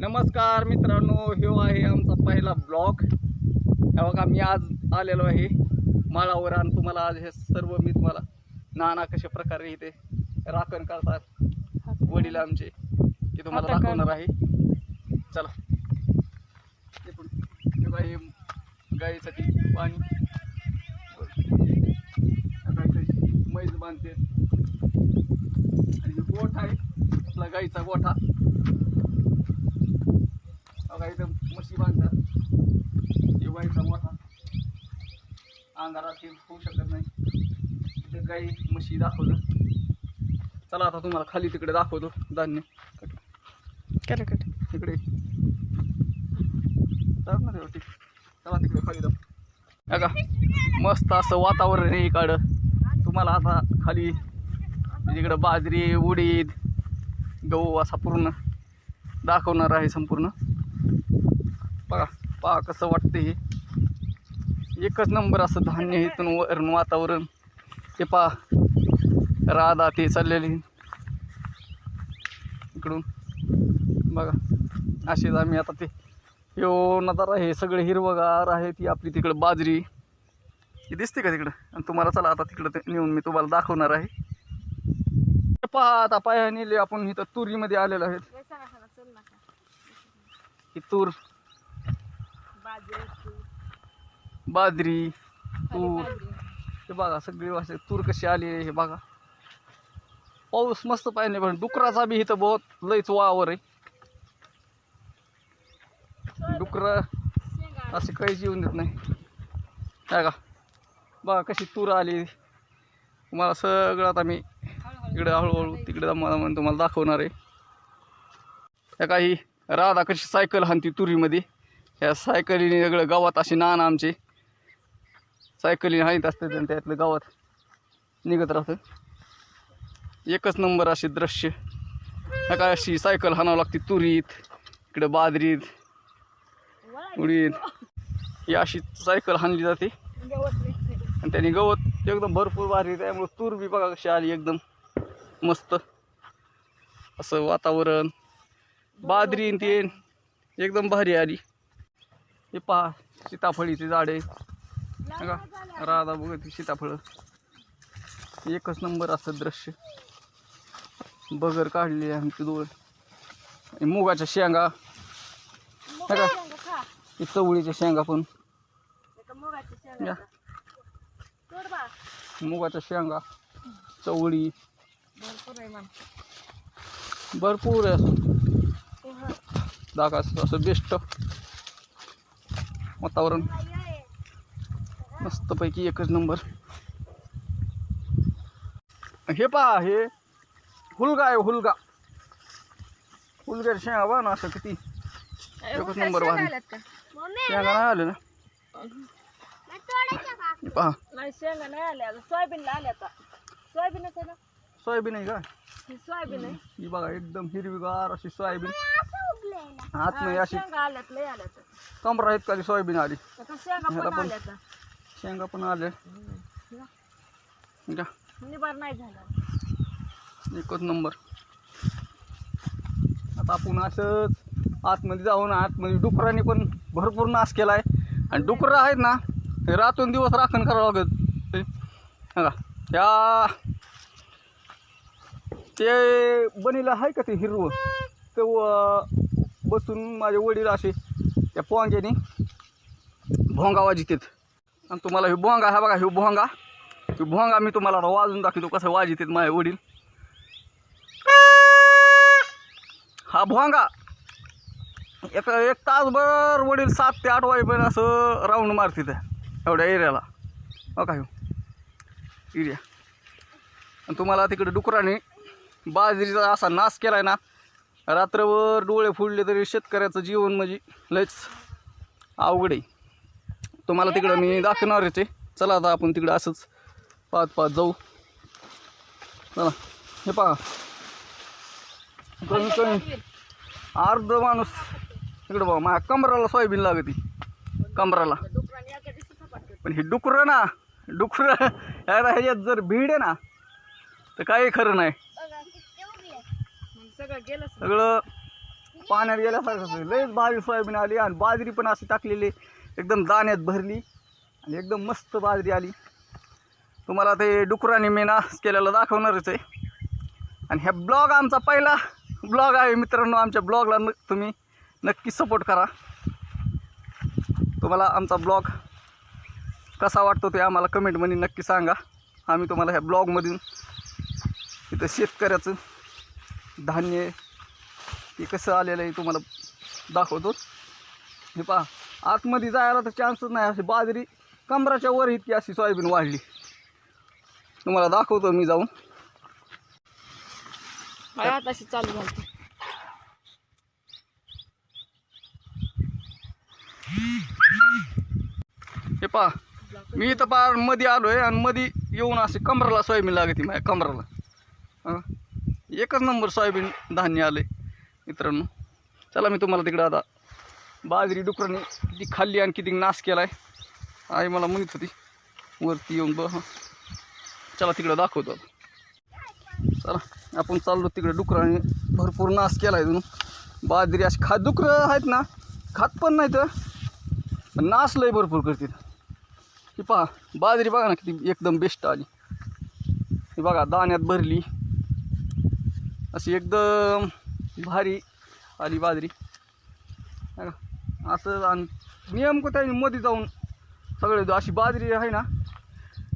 नमस्कार मित्रांनो ह्यो आहे आमचा पहिला ब्लॉग हे बघा मी आज आलेलो आहे माळावर आणि तुम्हाला आज हे सर्व मी तुम्हाला नाना कशा प्रकारे इथे राखण करतात वडील आमचे ते तुम्हाला दाखवणार आहे. चला. हे हे गाईसाठी पाणी. म्हैस बांधते. आणि हे गोठ आहे आपला गाईचा गोठा. बघा इथं म्हशी बांधतात. गाईचा मोठा. अंधारात हे होऊ शकत नाही. इथे गाई म्हशी दाखवलं. चला आता तुम्हाला खाली तिकडे दाखवतो धान्य. करा कट तिकडे ना तेवढी. चला तिकडे खाली जाऊ. बघा मस्त असं वातावरण आहे इकडं. तुम्हाला आता खाली इकडं बाजरी उडीद गहू असा पूर्ण दाखवणार आहे संपूर्ण. बघा पहा कसं वाटतं हे. एकच नंबर असं धान्य इथून वरून वातावरण. ते पहा राधा ते चाललेले. इकडून. बघा असेच आम्ही आता ते. यो नजारा हे सगळे हिरवगार आहे ती आपली तिकडं बाजरी. ही दिसते का तिकडं? आणि तुम्हाला चला आता तिकडं ते नेऊन मी तुम्हाला दाखवणार आहे. पहा आता पाया नेले आपण इथं तुरीमध्ये आलेलो आहेत. ही तूर. बाजरी तूर. हे बघा सगळी असे तूर कशी आली हे बघा. पाऊस मस्त पाहिजे पण डुकराचा बी इथं बहुत लयच वावर आहे. डुकर असे काहीच येऊन देत नाही. का बघा. कशी तूर आली. तुम्हाला सगळं आता मी इकडे हळूहळू तिकडे दमा तुम्हाला दाखवणार आहे. त्या काही राधा कशी सायकल हाणती तुरीमध्ये. ह्या सायकलीने सगळं गावात अशी नान आमचे. सायकलीने हाणीत असते आणि त्यातलं गावात निघत राहतं. एकच नंबर असे दृश्य. ह्या काय अशी सायकल हाणावं लागते तुरीत इकडे बाजरीत उडीद. ही अशी सायकल हाणली जाते. आणि त्याने गवत एकदम भरपूर भारी त्यामुळे तूर बी बघा कशी आली एकदम मस्त. असं वातावरण. बाजरी ते एकदम भारी आली. हे पहा सीताफळीची झाडे. बघा राधा बघत सीताफळ. एकच नंबर असं दृश्य. बगर काढली आमची आणि मुगाच्या शेंगा. ही चवळीच्या शेंगा पण. मुगाच्या शेंगा चवळी. भरपूर आहे असं. असं असं बेस्ट. वातावरण. मस्तपैकी एकच नंबर. हे पहा हे हुलगा आहे हुलगा. हुलगा शेंगा ना असं किती. एकच नंबर भारी शेंगा नाही आले ना? पहा. शेंगा नाही आल्या. सोयाबीनला आल्या आता. सोयाबीनच आहे ना? सोयाबीन आहे का? सोयाबीन आहे. ही बघा एकदम हिरवीगार अशी सोयाबीन. आत नाही हा, अशी शेंगा आल्यात लय आल्यात. कमरा आहेत का सोयाबीन आली. आता शेंगा ह्याला पण पण- आल्यात. शेंगा पण आले घ्या निबार नाही झाला. एकच नंबर. आता आपण असंच आतमध्ये जाऊन आतमध्ये डुकरांनी पण भरपूर नाश केला आहे आणि डुकरं आहेत ना ते रातून दिवस राखण करावं लागत. बघा त्या ते बनीला आहे का ते हिरवं? ते व- बसून माझे वडील असे त्या पोंग्याने भोंगा वाजितेत आणि तुम्हाला हे भोंगा हा बघा हे भोंगा. हे भोंगा मी तुम्हाला वाजून दाखवतो कसं वाजितेत माझे वडील. हा भोंगा. एक एक तासभर वडील सात ते आठ वाजेपर्यंत असं राऊंड मारते त्या एवढ्या एरियाला. हो का ह्यो एरिया. आणि तुम्हाला तिकडे डुकराने बाजरीचा असा नाश केला आहे ना रात्रभर डोळे फुडले तरी शेतकऱ्याचं जीवन म्हणजे लयच अवघड आहे. तुम्हाला तिकडं मी दाखवणारच आहे चला आता आपण तिकडं असंच पाहत पाहत जाऊ. चला हे पहा. कमी कमी. अर्ध माणूस. इकडं बघा माझ्या कमराला सोयाबीन लागते. कमराला. पण हे डुकरं ना. डुकरं. ह्याच्यात जर भीड आहे ना तर काही खरं नाही. सगळं पाण्यात गेल्यासारखं आहे. लयच सोयाबीन आली आणि बाजरी पण अशी टाकलेली. एकदम दाण्यात भरली आणि एकदम मस्त बाजरी आली. तुम्हाला ते डुकराने मी नाश केलेलं दाखवणारच आहे. आणि ह्या ब्लॉग आमचा पहिला ब्लॉग आहे मित्रांनो. आमच्या ब्लॉगला न तुम्ही नक्की सपोर्ट करा. तुम्हाला आमचा ब्लॉग कसा वाटतो ते आम्हाला कमेंटमध्ये नक्की सांगा. आम्ही तुम्हाला ह्या ब्लॉगमधून इथं शेतकऱ्याचं धान्य ते कसं आलेलं आहे तुम्हाला दाखवतो. हे पहा आतमध्ये जायला तर चान्सच नाही अशी बाजरी कमराच्या वर इतकी अशी सोयाबीन वाढली. तुम्हाला दाखवतो मी जाऊन. आताशी चालू झाली. हे पहा मी इथं पारमध्ये आलो आहे आणि मध्ये येऊन असे कमराला सोयाबीन लागते माझ्या कमराला. हं. एकच नंबर सोयाबीन धान्य आलं आहे मित्रांनो. चला मी तुम्हाला तिकडं आता बाजरी डुकराने किती खाल्ली आणि किती नाश केला आहे आई मला म्हणत होती वरती येऊन बघ चला तिकडं दाखवतो चला आपण चाललो तिकडे डुकराने. भरपूर नाश केला आहे म्हणून. बाजरी अशी खा डुकरं आहेत ना खात पण नाही तर पण नाश लय भरपूर करतील. ही पहा बाजरी बघा ना किती एकदम बेस्ट आली. ही बघा दाण्यात भरली. अशी एकदम भारी आली बाजरी. का? असं आणि नेमकं त्याने मध्ये जाऊन सगळे अशी बाजरी आहे ना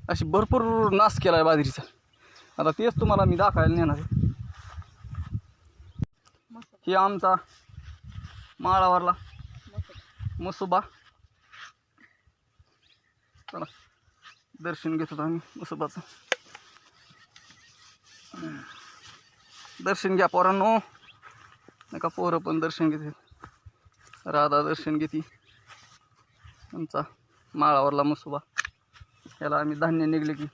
अशी भरपूर नाश केला आहे बाजरीचा. आता तेच तुम्हाला मी दाखवायला नेणार आहे. हे आमचा माळावरला मसुबा. चला दर्शन घेतो होतो आम्ही मसोबाचं. दर्शन घ्या पोरांनो. नाही का पोरं पण दर्शन घेते राधा दर्शन घेते. आमचा माळावरला मसोबा. याला आम्ही धान्य निघले की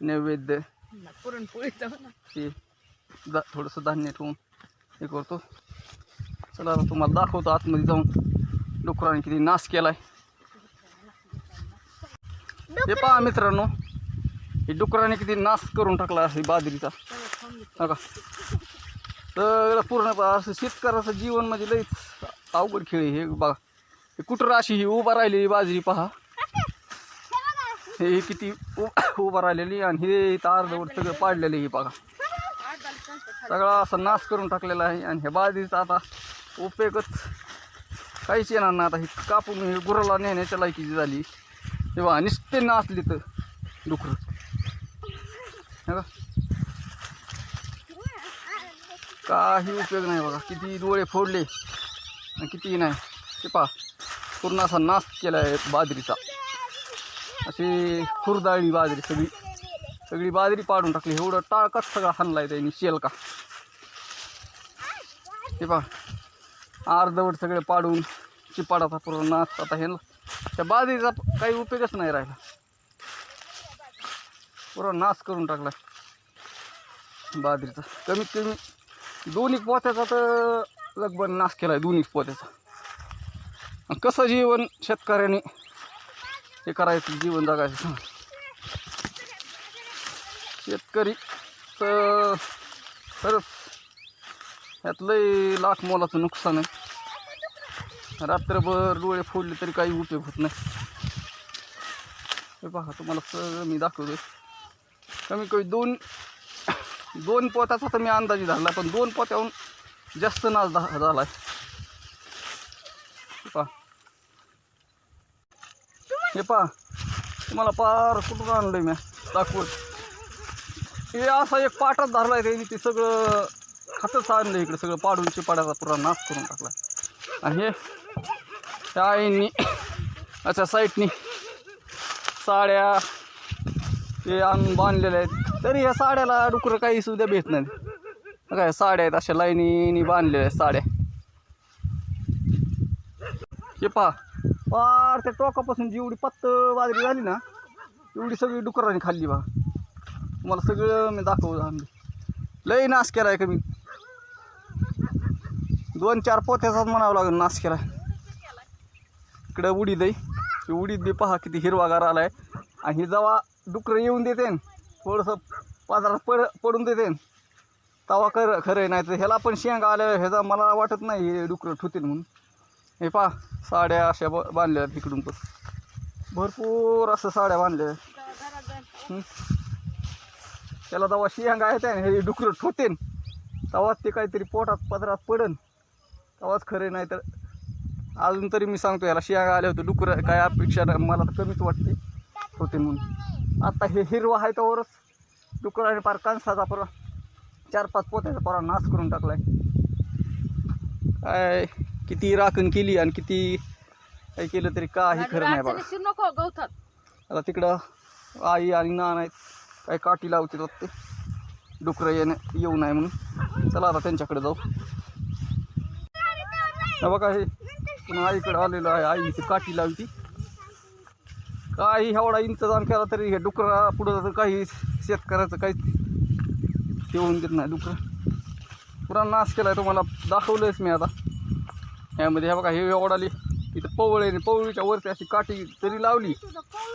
नैवेद्य. हे दा थोडंसं धान्य ठेवून हे करतो. चला तुम्हाला दाखवतो आतमध्ये जाऊन. डुकराने किती नाश केलाय. हे पहा मित्रांनो. हे डुकराने किती नाश करून टाकला आहे बाजरीचा. नका सगळं पूर्ण असं शेतकऱ्याचं जीवन म्हणजे लईच अवघड खेळ आहे हे बघा. हे कुठं अशी ही उभा राहिलेली बाजरी पहा. हे किती उभा राहिलेली आणि हे इथं सगळं पाडलेलं हे बघा. सगळा असा नाश करून टाकलेला आहे आणि ह्या बाजरीचा आता उपयोगच काहीच येणार नाही आता. ही कापून हे गुराला नेण्याच्या लायकीची झाली. तेव्हा निस्ते नाचली तर डुकरं. काही उपयोग नाही बघा. किती डोळे फोडले आणि किती नाही. ते पहा पूर्ण असा नाश केला आहे बाजरीचा. अशी खुरदाळी बाजरी सगळी. सगळी बाजरी पाडून टाकली. एवढं टाळकाच सगळा हाणलाय त्यांनी शेल का? हे पहा अर्धवट सगळे पाडून चिपाडाचा पूर्ण नाश. आता हे त्या बाजरीचा काही उपयोगच नाही राहिला. पुरा नाश करून टाकला. बाजरीचा. कमीत कमी दोन्ही पोत्याचा तर लगभग नाश केला आहे दोन्ही पोत्याचा. कसं जीवन शेतकऱ्याने हे करायचं जीवन जगायचं शेतकरी तर खरंच ह्यात लाख मोलाचं नुकसान आहे. रात्रभर डोळे फोडले तरी काही उपयोग होत नाही. हे पहा तुम्हाला सगळं मी दाखवतो कमी कमी दोन दोन पोत्याचा तर मी अंदाजे धरला पण दोन पोत्याहून जास्त नाश झाला. आहे हे पहा. हे पहा. तुम्हाला पार कुठून आणलंय मी? दाखवून. हे असा एक पाटात धरलाय त्यांनी ते सगळं खातच आणलं इकडे सगळं पाडून चिपाड्याचा पुरा नाश करून टाकला आणि हे त्या आईंनी अच्छा साईटनी साड्या हे आणून बांधलेलं आहेत. तरी ह्या साड्याला डुकरं काही सुद्धा भेट नाही. काय साड्या आहेत अशा लाईनीनी बांधलेल्या आहेत साड्या. हे पहा पार त्या टोकापासून जेवढी पत्त बाजरी झाली ना एवढी सगळी डुकराने खाल्ली बा. तुम्हाला सगळं मी दाखवू आम्ही. लई नाश केला आहे कमी दोन चार पोत्याचाच म्हणावं लागेल नाश केला इकडं उडीद आहे. उडीद बी पहा किती हिरवागार आला आहे आणि हे जेव्हा डुकरं येऊन देतेन. थोडंसं बाजारात पड पडून देते तवा कर खरं आहे नाही तर ह्याला पण शेंग आल्या ह्याचा मला वाटत नाही हे डुकरं ठुतील म्हणून. हे पहा साड्या अशा ब बांधल्या इकडून पण. भरपूर असं साड्या बांधल्या त्याला तवा शेंग आहे हे डुकरं ठोतेन तवाच ते काहीतरी पोटात पदरात पडन. तवाच खरे नाही तर अजून तरी मी सांगतो याला शेंग आले होते डुकरं काय अपेक्षा नाही मला तर कमीच वाटते होते म्हणून. आता हे हिरवं आहे त्यावरच डुकराने पार कणसाचा परा चार पाच पोत्याचा परा नाश करून टाकलाय. काय किती राखण केली आणि किती काही केलं तरी काही खरं नाही बघा. नको गवतात. आता तिकडं आई आणि नान आहेत. काही काठी लावते वाटते. डुकरं येणे येऊ नये म्हणून. चला आता त्यांच्याकडे जाऊ. बघा हे. पुन्हा आईकडे आलेलं आहे. आई इथे काठी लावती. काही एवढा इंतजाम केला तरी हे डुकरा पुढं तर काही शेतकऱ्याचं काहीच ठेवून देत नाही डुकरं. पुरा नाश केला आहे तुम्हाला दाखवलंच मी आता. यामध्ये हे बघा हे एवढाली इथं पवळे पवळीच्या वरती अशी काठी जरी लावली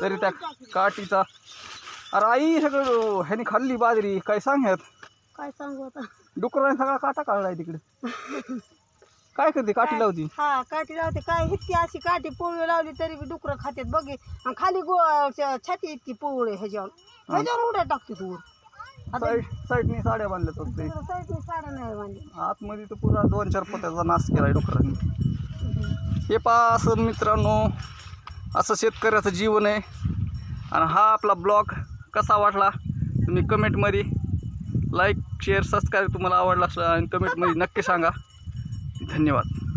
तरी त्या काठीचा अरे आई सगळं ह्याने खाल्ली बाजरी काय सांगत काय सांगू आता? डुकराने सगळा काटा काढलाय तिकडे. काय करते? काठी लावती. हा काठी लावते. काय इतकी अशी काठी पोळी लावली तरी बी डुकरं खात्यात बघे. आणि खाली गो छाती इतकी पोवळे ह्याच्यावर. ह्याच्यावर उड्या टाकते तू. साईड साईडने साड्या फक्त तिकडं साईडने साड्या नाही बांधली आतमध्ये तर पुरा दोन चार पोत्याचा नाश केलाय डुकरांनी. हे पा असं मित्रांनो असं शेतकऱ्याचं जीवन आहे. आणि हा आपला ब्लॉग कसा वाटला? तुम्ही कमेंटमध्ये लाईक शेअर सबस्क्राईब तुम्हाला आवडला असला आणि कमेंटमध्ये नक्की सांगा. धन्यवाद.